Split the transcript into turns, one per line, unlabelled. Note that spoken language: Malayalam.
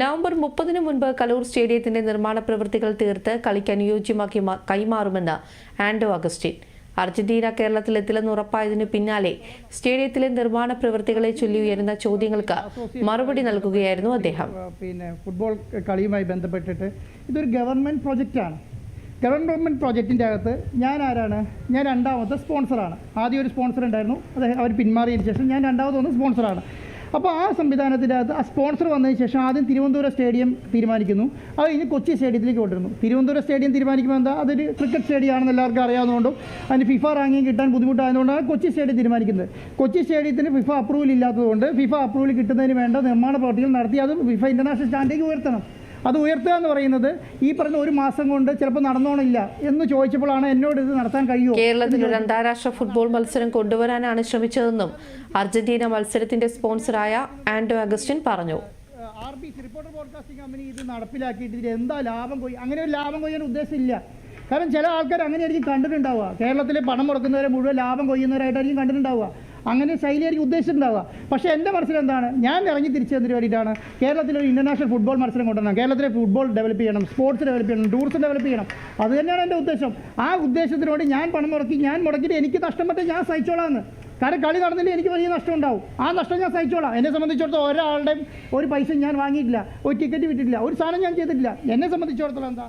നവംബർ മുപ്പതിനു മുൻപ് കലൂർ സ്റ്റേഡിയത്തിന്റെ നിർമ്മാണ പ്രവൃത്തികൾ തീർത്ത് കളിക്ക് അനുയോജ്യമാക്കി കൈമാറുമെന്ന് ആൻഡോ അഗസ്റ്റിൻ. അർജന്റീന കേരളത്തിലെത്തില്ലെന്ന് ഉറപ്പായതിനു പിന്നാലെ സ്റ്റേഡിയത്തിലെ നിർമ്മാണ പ്രവൃത്തികളെ ചൊല്ലി ഉയരുന്ന ചോദ്യങ്ങൾക്ക് മറുപടി നൽകുകയായിരുന്നു അദ്ദേഹം.
പിന്നെ ഫുട്ബോൾ കളിയുമായി ബന്ധപ്പെട്ടിട്ട് ഇതൊരു ഗവൺമെന്റ് പ്രോജക്റ്റാണ്. ഗവൺമെന്റ് പ്രോജക്റ്റിന്റെ അകത്ത് ഞാൻ ആരാണ്? ഞാൻ രണ്ടാമത്തെ സ്പോൺസറാണ്. ആദ്യം ഒരു സ്പോൺസർ ഉണ്ടായിരുന്നു. അദ്ദേഹം അവർ പിന്മാറിയതിന് ശേഷം ഞാൻ രണ്ടാമത് വന്ന സ്പോൺസറാണ്. അപ്പോൾ ആ സംവിധാനത്തിന്റെ അകത്ത് ആ സ്പോൺസർ വന്നതിന് ശേഷം ആദ്യം തിരുവനന്തപുരം സ്റ്റേഡിയം തീരുമാനിക്കുന്നു. അത് കഴിഞ്ഞ് കൊച്ചി സ്റ്റേഡിയത്തിലേക്ക് കൊണ്ടുവരുന്നു. തിരുവനന്തപുരം സ്റ്റേഡിയം തീരുമാനിക്കുമ്പോൾ എന്താ? അതൊരു ക്രിക്കറ്റ് സ്റ്റേഡിയം ആണെന്ന് എല്ലാവർക്കും അറിയാവുന്നതുകൊണ്ടും അതിന് ഫിഫ റാങ്കിങ് കിട്ടാൻ ബുദ്ധിമുട്ടായതുകൊണ്ടാണ് കൊച്ചി സ്റ്റേഡിയം തീരുമാനിക്കുന്നത്. കൊച്ചി സ്റ്റേഡിയത്തിന് ഫിഫ അപ്രൂവൽ ഇല്ലാത്തതുകൊണ്ട് ഫിഫ അപ്രൂവൽ കിട്ടുന്നതിന് വേണ്ട നിർമ്മാണ പ്രവർത്തികൾ നടത്തി അത് ഫിഫ ഇന്റർനാഷണൽ സ്റ്റാൻഡേക്ക് ഉയർത്തണം. അത് ഉയർത്തുക എന്ന് പറയുന്നത് ഈ പറഞ്ഞ ഒരു മാസം കൊണ്ട് ചിലപ്പോൾ നടന്നോണില്ല എന്ന് ചോദിച്ചപ്പോഴാണ് എന്നോട് ഇത് നടത്താൻ കഴിയുമോ
കേരളത്തിൽ ഒരു അന്താരാഷ്ട്ര ഫുട്ബോൾ മത്സരം കൊണ്ടുവരാനാണ് ശ്രമിച്ചതെന്നും അർജന്റീന മത്സരത്തിന്റെ സ്പോൺസറായ ആൻഡോ അഗസ്റ്റിൻ പറഞ്ഞു.
R B C reporter broadcasting company ഇത് നടപ്പിലാക്കിയിട്ട് ഇതിൽ എന്താ ലാഭം കൊയ്യും അങ്ങനെ ഒരു ലാഭം കൊയ്യാൻ ഉദ്ദേശമില്ല. കാരണം ചില ആൾക്കാർ അങ്ങനെയായിരിക്കും കണ്ടിട്ടുണ്ടാവുക. കേരളത്തിലെ പണം മുടക്കുന്നവരെ മുഴുവൻ ലാഭം കൊയ്യുന്നവരായിട്ടായിരിക്കും കണ്ടിട്ടുണ്ടാവുക. അങ്ങനെ ശൈലിയായിരിക്കും ഉദ്ദേശിച്ചിട്ടുണ്ടാവുക. പക്ഷേ എന്റെ മനസ്സിൽ എന്താണ് ഞാൻ ഇറങ്ങി തിരിച്ചു തന്നിട്ട് വേണ്ടിയിട്ടാണ് കേരളത്തിൽ ഒരു ഇന്റർനാഷണൽ ഫുട്ബോൾ മത്സരം കൊണ്ടുവരണം കേരളത്തിലെ ഫുട്ബോൾ ഡെവലപ്പ് ചെയ്യണം സ്പോർട്സ് ഡെവലപ്പ് ചെയ്യണം ടൂറിസം ഡെവലപ്പ് ചെയ്യണം. അത് തന്നെയാണ് എന്റെ ഉദ്ദേശം. ആ ഉദ്ദേശത്തിനോട് ഞാൻ പണം മുടക്കി ഞാൻ മുടക്കിയിട്ട് എനിക്ക് നഷ്ടം പറ്റാൻ ഞാൻ സഹിച്ചോളാമെന്ന്. കാരണം കളി നടന്നില്ല എനിക്ക് വലിയ നഷ്ടം ഉണ്ടാവും ആ നഷ്ടം ഞാൻ സഹിച്ചോളാം. എന്നെ സംബന്ധിച്ചിടത്തോളം ഒരാളുടെയും ഒരു പൈസ ഞാൻ വാങ്ങിയിട്ടില്ല. ഒരു ടിക്കറ്റ് വിട്ടിട്ടില്ല ഒരു സാധനം ഞാൻ ചെയ്തിട്ടില്ല. എന്നെ സംബന്ധിച്ചിടത്തോളം എന്താ?